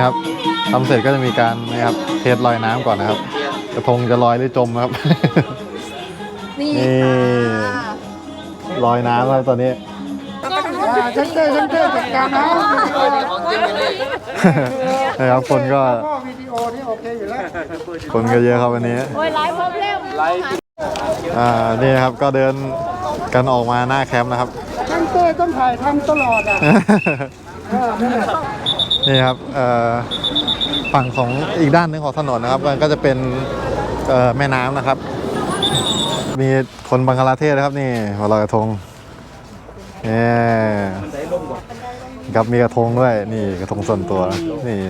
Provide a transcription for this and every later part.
นี่ครับทำเสร็จก็จะมีการนี่ครับเทสลอยน้ำก่อนนะครับ กระทงจะลอยหรือจมนะครับ นี่นี่ลอยน้ำครับตอนนี้ฉันเต้ฉันเต้จัดการนะนะครับคนก็ก็วิดีโอนี่โอเคอยู่แล้ว คนก็เยอะครับวันนี้ โอ้ยไลฟ์พร้อมเร็วอ่านี่นะครับก็เดินกันออกมาหน้าแคมป์นะครับฉันเต้ต้องถ่ายทำตลอดอะเออ นั่นแหละนี่ครับเอ่อฝั่งของอีกด้านหนึงของถนนนะครับมันก็จะเป็นเอ่อแม่น้ำนะครับ มีคนบังคลาเทศนะครับนี่มาลอยกระทงนี่ครับมีกระทงด้วยนี่กระทงส่วนตัวนี่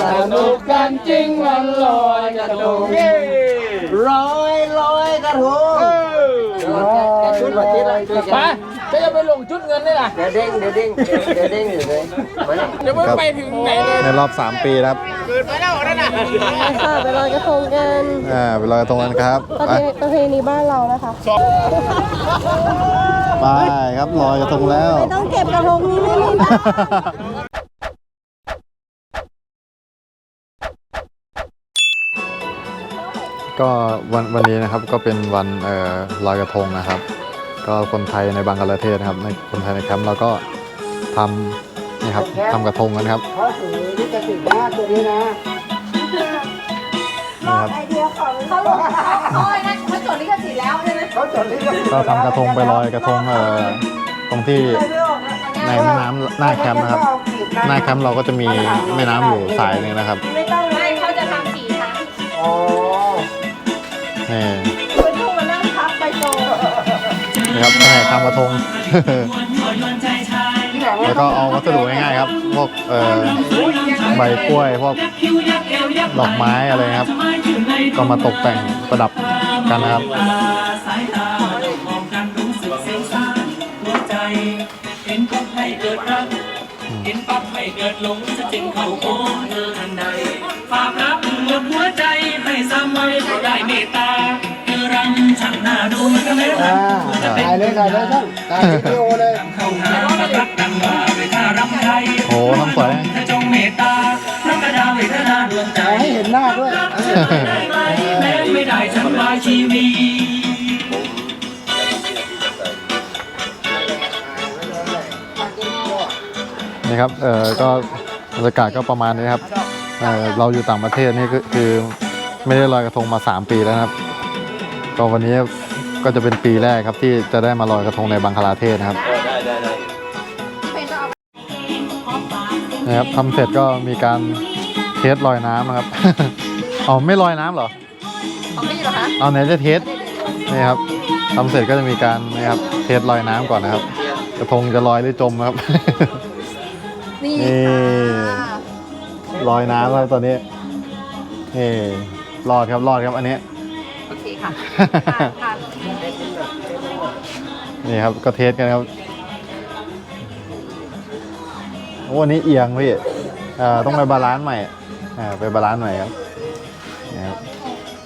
สนุกกันจริงวันลอยกระทงลอยลอยกระทงชุดแบบนี้เลยไป จะจะไปลงจุดเงินนี่ล่ะเดี๋ยวเด้งเดี๋ยวเด้งเดี๋ยวเด้งอยู่เลยมาเนี่ยเดี๋ยวมึงไปถึงไหนเนี่ยในรอบ 3 ปีนะครับค่ะไปลอยกระทงกันอ่าไปลอยกระทงกันครับประไปเพประเพณีบ้านเรานะคะไปครับลอยกระทงแล้วต้องเก็บกระทงนี้ไม่มีบ้านก็วันวันนี้นะครับก็เป็นวันเอ่อลอยกระทงนะครับ ก็คนไทยในบังกลาเทศนะครับในคนไทยในแคมป์เราก็ทำนี่ครับทำกระทงกันครับเขาถือลิขสิทธิ์นะตัวนี้นะนี่ครับเขาเขาไอ้นั่นเขาจดลิขสิทธิ์แล้วใช่ไหมเขาจดลิขสิทธิ์ก็ทำกระทงไปลอยกระทงเอ่อตรงที่ในแม่น้ำหน้าแคมป์นะครับ หน้าแคมป์เราก็จะมีแม่น้ำอยู่สายหนึงนะครับ ไม่ต้อง นี่ครับแผนกทำกระทง แล้วก็เอาวัสดุง่ายๆครับ พวกเอ่อใบกล้วย พวกดอกไม้อะไรครับ ก็มาตกแต่งประดับกันนะครับสายตามองกันรู้สึกเสียงซ่านหัวใจเห็นปุ๊บให้เกิดรักเห็นปั๊บให้เกิดหลงจะจึงเข้าโค้งเธอทันใดฝากรักหมดหัวใจให้สามวัยก็ได้เมตตาเธ อรังช่างนาดูกันแล้วอ่าถ่ายเลยถ่ายเลยท่านถ่ายวิดีโอเลยเข้าหารักกันว่าเวทารำไทยโอ้โหทำสวยเธอจงเมตตาพระกระดาเวทนาดวงใจถ่ายให้เห็นหน้าด้วยไมแม้ไม่ได้ทำลายชีวิตนี่ครับ เอ่อก็บรรยากาศก็ประมาณนี้ครับ เอ่อเราอยู่ต่างประเทศนี่คือคือไม่ได้ลอยกระทงมา 3 ปีแล้วนะครับ ก็วันนี้ก็จะเป็นปีแรกครับที่จะได้มาลอยกระทงในบังคลาเทศนะครับนะครับทำเสร็จก็มีการเทสลอยน้ำนะครับเอาไม่ลอยน้ำเหรอของพี่เหรอคะเอาไหนจะเทสนี่ครับทำเสร็จก็จะมีการนี่ครับเทสลอยน้ำก่อนนะครับ กระทงจะลอยหรือจมนะครับ นี่นี่ค่ะลอยน้ำแล้วตอนนี้นี่รอดครับรอดครับอันนี้โอเค่ะค่ะนี่ครับก็เทสกันครับโอ้วันนี้เอียงพี่อ่าต้องไปบาลานซ์ใหม่อ่าไปบาลานซ์ใหม่ครับนี่ครับ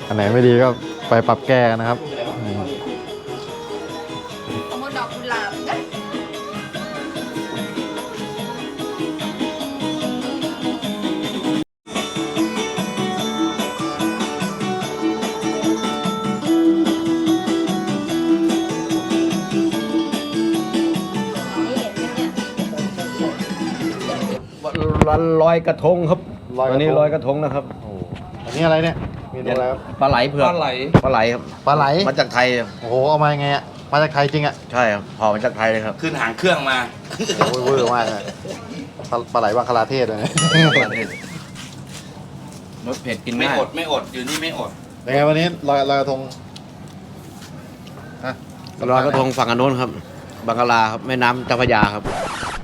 อันไหนไม่ดีก็ไปปรับแก้กันนะครับ วันลอยกระทงครับลอยกระทงวันนี้ลอยกระทงนะครับโอ้โหอันนี้อะไรเนี่ยมีตัวอะไรครับ ปลาไหลเผือกปลาไหล ปลาไหลครับปลาไหล มาจากไทยครับโอ้โหเอามายังไงอะมาจากไทยจริงอะใช่ครับพอมาจากไทยเลยครับขึ้นหางเครื่องมาโอ้ยเวอร์มากเลยปลาปลาไหลบังคลาเทศเลยนะรสเผ็ดกินไม่ง่ายอดไม่อดอยู่นี่ไม่อด เป็นไงวันนี้ลอยลอยกระทงฮะลอยกระทงฝั่งอนโน้นครับบังกลาครับแม่น้ำเจ้าพระยาครับ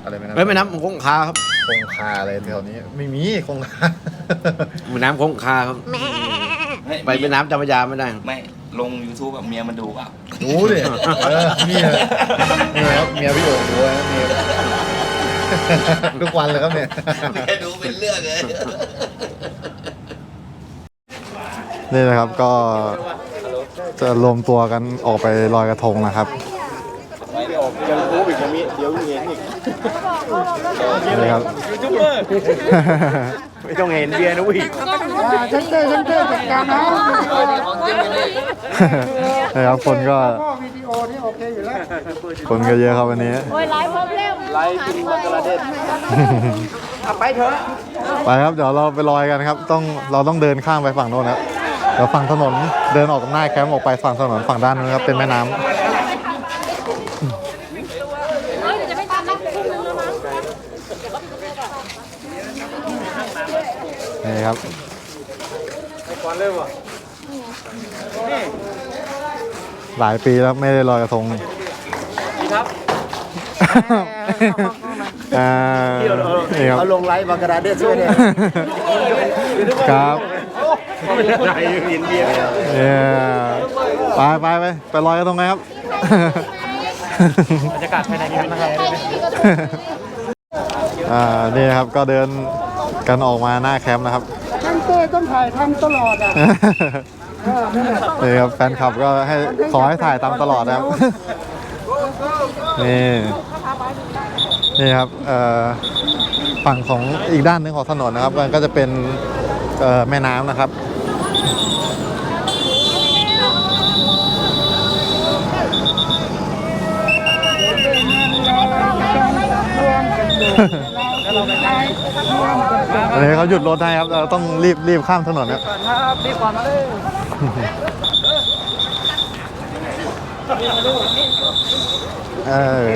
อะไรไม่เอ้ยแม่น้ำคงคาครับคงคาอะไรแถวนี้ ไม่มีคงคาแม่น้ำคงคาครับ ไปแม่น้ำเจ้าพระยาไม่ได้ครับไม่ลง YouTube แบบเมียมันดูเปล่ารู้ดิเออนี่เลยนี่ครับเมียพี่โอ๋รู้นะเมียทุกวันเลยครับเนี่ยเมียดูเป็นเรื่องเลยนี่นะครับก็จะรวมตัวกันออกไปลอยกระทงนะครับยังรู้อีกยังมีเดี๋ยวเห็นอีก นี่ครับยูทูบเบอร์ไม่ต้องเห็นเบียร์นะเวิฉันเต้ฉันเต้จัดการนะนะครับคนก็พ่อวิดีโอนี่โอเคอยู่แล้วคนก็เยอะครับวันนี้โอ้ยไลฟ์เพิ่มเร็วไลฟ์กินบังกลาเทศไปเถอะไปครับเดี๋ยวเราไปลอยกันครับ ต้องเราต้องเดินข้ามไปฝั่งโน้นครับเดี๋ยวฝั่งถนนเดินออกหน้าแคมป์ออกไปฝั่งถนนฝั่งด้านนู้นครับเป็นแม่น้ำ เฮ้ยเดี๋ยวจะไม่ทันแล้วทุ่มนึงแล้วมั้ง นี่ครับหลายปีแล้วไม่ได้ลอยกระทงครับอ่านี่ครับเอาลงไลฟ์บังกลาเทศด้วยเนี่ยครับไม่ได้ไหนเห็นเบียร์เนี่ยไปไปไปไปลอยกระทงไงครับบรรยากาศภายในแคมป์นะครับอ่านี่ครับก็เดิน กันออกมาหน้าแคมป์นะครับฉันเต้ต้องถ่ายทำตลอดอะนี่ครับแฟนคลับก็ให้ขอให้ถ่ายตามตลอดนะครับ นี่นี่ครับเอ่อฝั่งของอีกด้านหนึงของถนนนะครับมันก็จะเป็นเอ่อแม่น้ำนะครับ อันนี้เขาหยุดรถให้ครับ เราต้องรีบรีบข้ามถนนครับครับรีบก่อนมาเลยเออ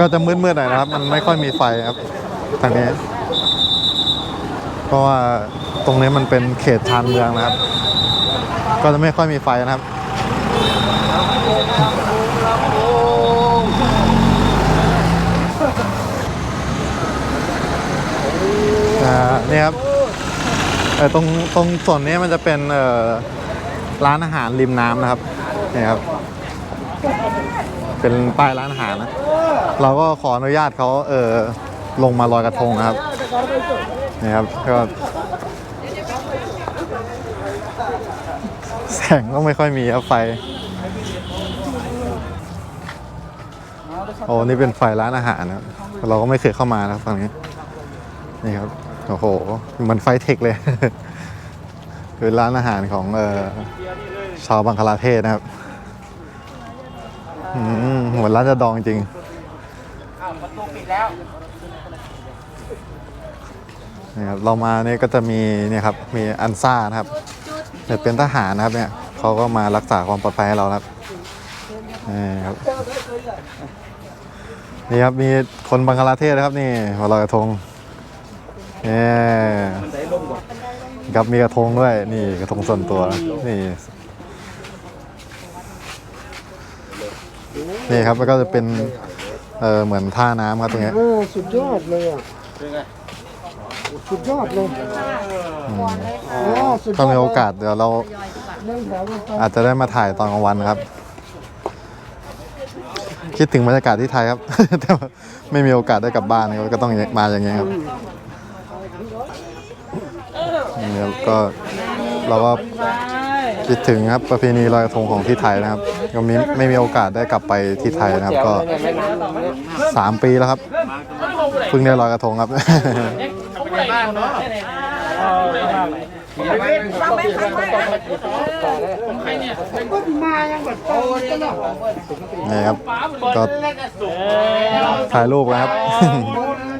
ก็จะมืดๆหน่อยนะครับ มันไม่ค่อยมีไฟครับทางนี้ เพราะว่าตรงนี้มันเป็นเขตชานเมืองนะครับ ก็จะไม่ค่อยมีไฟนะครับ อ่านี่ครับเอ่อตรงตรงส่วนนี้มันจะเป็นร้านอาหารริมน้ำนะครับนี่ครับ เป็นป้ายร้านอาหารนะ เราก็ขออนุญาตเขาเออลงมาลอยกระทงนะครับนี่ครับก็แสงก็ไม่ค่อยมีครับไฟโอ้นี่เป็นไฟร้านอาหารนะเราก็ไม่เคยเข้ามานะฝั่งนี้นี่ครับ โอ้โหเหมันไฟเทคเลย คือร้านอาหารของเออชาวบังคลาเทศนะครับอืมเหมือนร้านจะดองจริงประตูปิดแล้วนี่ครับเรามาเนี่ยก็จะมีเนี่ยครับมีอันซ่านะครับเนี่ยเป็นทหารนะครับเนี่ยเขาก็มารักษาความปลอดภัยให้เรานะครับนี่ครับนี่ครับมีคนบังคลาเทศนะครับนี่มาลอยกระทง นี่ครับมีกระทงด้วย นี่กระทงส่วนตัว นี่ นี่ครับแล้วก็จะเป็นเออเหมือนท่าน้ำครับตรงเนี้ยโอ้สุดยอดเลยอะสุดยอดเลยอืมโอ้สุดยอดถ้ามีโอกาสเดี๋ยวเราเรื่องแถวมันไปอาจจะได้มาถ่ายตอนกลางวันครับ คิดถึงบรรยากาศที่ไทยครับ แต่ว่าไม่มีโอกาสได้กลับบ้านครับก็ต้องมาอย่างเงี้ยครับ นี่ครับก็เราก็คิดถึงครับประเพณีลอยกระทงของที่ไทยนะครับ ก็มีไม่มีโอกาสได้กลับไปที่ไทยนะครับ ก็สามปีแล้วครับเพิ่งได้ลอยกระทงครับ นี่ครับก็ถ่ายรูปนะครับ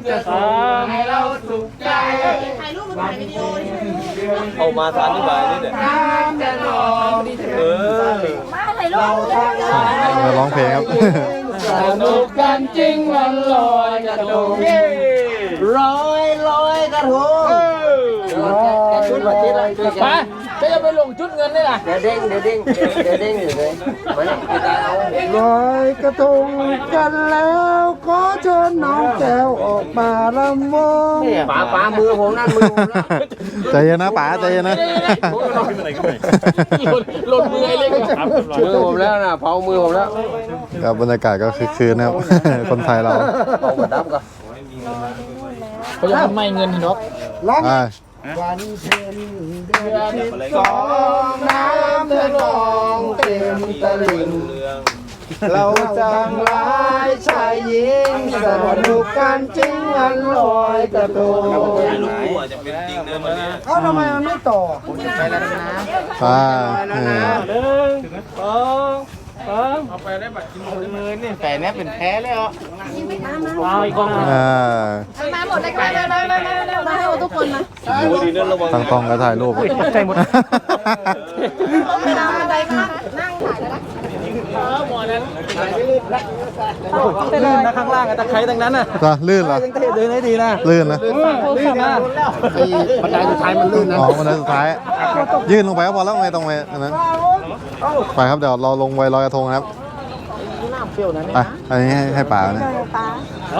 จะสอนให้เราสุข เอามาทานที่บ่ายนี่เนี่ยน้ำจะนองเออมาถ่ายรูปมาร้องเพลงครับสนุกกันจริงวันลอยกระทงลอยลอยกระทงกระชุดวัดที่ไรช่วยกันก็จะไป ลงจุดเงินนี่แหละเดี๋ยวเด้งเดี๋ยวเด้งเดี๋ยวเด้งอยู่เลยมาลอยกระทงกันแล้วขอเชิญน้องแก้วออกมาลำวงป๋าป๋ามือผมนั่นมือผมนะใจเย็นนะป๋าใจเย็นนะหล่นมือไอ้เล็กมือผมแล้วนะเผามือผมแล้วครับบรรยากาศก็คือคืนนะครับคนไทยเราเผากระดับก่อนเขาจะทำไม่เงินเนาะร้องอ่า วันเพ็ญเดือนสิบสองน้ำเธอนองเต็มตลิ่งเราจังหลายชายหญิงสนุกกันจริงวันลอยกระทงจะเป็นจริงเดินมาเนี่ยเอ้าทำไมมันไม่ต่อไป เออแต่เนี้ยเป็นแพ้เลยอะอ่ามาหมดเลยค่ะมามามามามาให้ทุกคนมาตั้งกล้องก็ถ่ายรูปใจหมดเวลาบันไดก็นั่งถ่ายแล้วนะลื่นนะข้างล่างอะตะไคร้ทั้งนั้นน่ะจะลื่นเหรอเดินให้ดีนะลื่นนะลื่นนะบันไดสุดท้ายมันลื่นนะอ๋อวันนั้นสุดท้าย ยื่นลงไปก็พอแล้วไม่ต้องไปอันนั้น ไปครับเดี๋ยวเราลงไวลอยกระทงนะครับไปอันนี้ให้ให้ป่านะ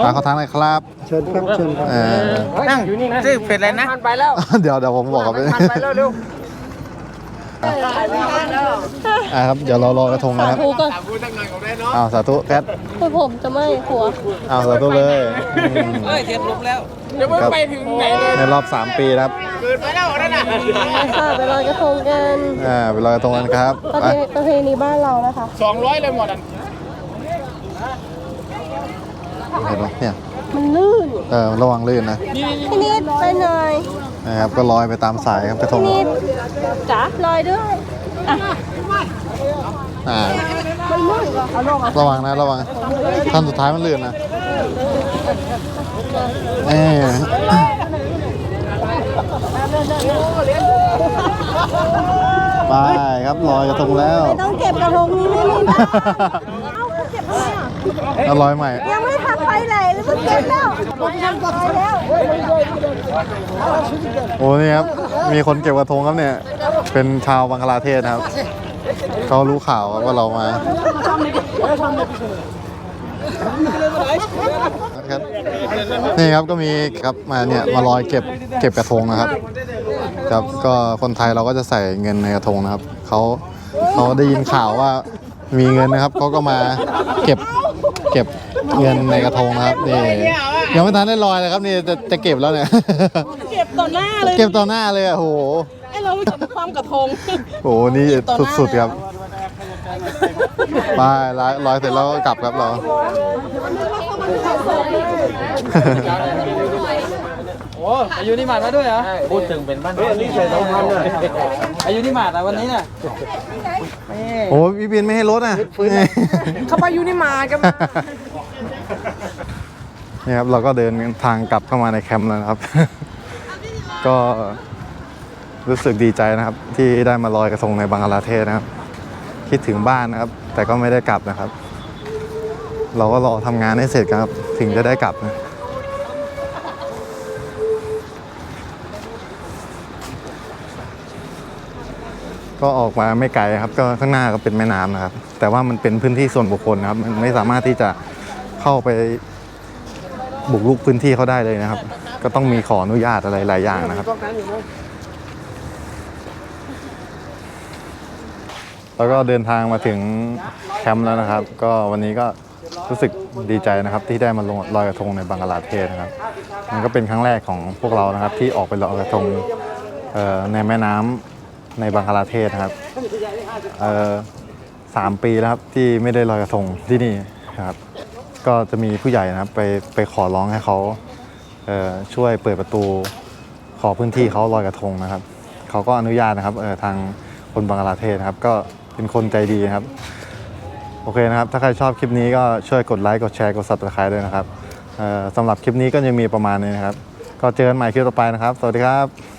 ป่าเขาทางไหนครับเชิญครับเชิญครับเออนั่งอยู่นี่นะชื่อเป็ดอะไรนะไปแล้ว เดี๋ยวเดี๋ยวผมบอกกับไปไปแล้วเร็ว อ่าครับ เดี๋ยวเรารอกระทงนะครับถูก่อนอ้าวสาธุแพทคือผมจะไม่หัว อ้าวสาธุเลยอืมเทียนลุกแล้วเดี๋ยวมันครับไปถึงไหนเนี่ยในรอบ 3 ปีนะครับค่ะไปลอยกระทงกันอ่าไปลอยกระทงกันครับประไป เพประเพณีบ้านเรานะคะ สองร้อยเลยหมดอะ เห็นไหมเนี่ย มันลื่นเออระวังลื่นนะพี่นิดไปหน่อยนะครับก็ลอยไปตามสายครับกระทงพี่นิดจ๋าลอยด้วยอ่ามันลื่นเหรอระวังนะระวังท่านสุดท้ายมันลื่นนะเอ้ไปครับลอยกระทงแล้ว ไม่ต้องเก็บกระทงนี้ไม่มีบ้านเอะแล้วลอยใหม่ ยังไม่ทักไฟไหลเลยมันเก็บแล้วมันเก็บแล้วโอ้นี่ครับ มีคนเก็บกระทงครับเนี่ย เป็นชาวบังคลาเทศนะครับ เขารู้ข่าวว่าเรามาครับนี่ครับก็มีครับมาเนี่ยมาลอยเก็บเก็บกระทงนะครับครับก็คนไทยเราก็จะใส่เงินในกระทงนะครับเขาเขาได้ยินข่าวว่ามีเงินนะครับเขาก็มาเก็บ เก็บเงินในกระทงนะครับนี่ยังไม่ทันได้ลอยเลยครับนี่จะจะเก็บแล้วเนี่ย เก็บต่อหน้าเลยเก็บต่อหน้าเลยอะโหไอ้เราจะความกระทงโหนี่สุดๆครับไปลอยลอยเสร็จแล้วก็กลับครับเราโอ้อายุนี่มาดมาด้วยเหรอพูดถึงเป็นบ้านเฮ้ยอันนี้ใส่สองพันเลยอายุนี่มาดอะวันนี้เนี่ยโอ้พี่บินไม่ให้รถอะเขาไปยูนิมากันนี่ครับเราก็เดินทางกลับเข้ามาในแคมป์แล้วนะครับ ก็รู้สึกดีใจนะครับ ที่ได้มาลอยกระทงในบังกลาเทศนะครับ คิดถึงบ้านนะครับ แต่ก็ไม่ได้กลับนะครับ เราก็รอทำงานให้เสร็จครับ ถึงจะได้กลับนะ ก็ออกมาไม่ไกลครับ ก็ข้างหน้าก็เป็นแม่น้ำนะครับ แต่ว่ามันเป็นพื้นที่ส่วนบุคคลนะครับ มันไม่สามารถที่จะเข้าไปบุกรุกพื้นที่เขาได้เลยนะครับ ก็ต้องมีขออนุญาตอะไรหลายอย่างนะครับ แล้วก็เดินทางมาถึงแคมป์แล้วนะครับ ก็วันนี้ก็รู้สึกดีใจนะครับที่ได้มาลงลอยกระทงในบังกลาเทศนะครับ มันก็เป็นครั้งแรกของพวกเรานะครับ ที่ออกไปลอยกระทงในแม่น้ำ ในบังกลาเทศนะครับเออสามปีแล้วครับที่ไม่ได้ลอยกระทงที่นี่ครับ ก็จะมีผู้ใหญ่นะครับไปไปขอร้องให้เขาเอ่อช่วยเปิดประตูขอพื้นที่เขาลอยกระทงนะครับเขาก็อนุญาตนะครับเออทางคนบังกลาเทศนะครับ ก็เป็นคนใจดีนะครับ โอเคนะครับ ถ้าใครชอบคลิปนี้ก็ช่วยกดไลค์กดแชร์กด subscribe ด้วยนะครับสำหรับคลิปนี้ก็จะมีประมาณนี้นะครับ ก็เจอกันใหม่คลิปต่อไปนะครับ สวัสดีครับ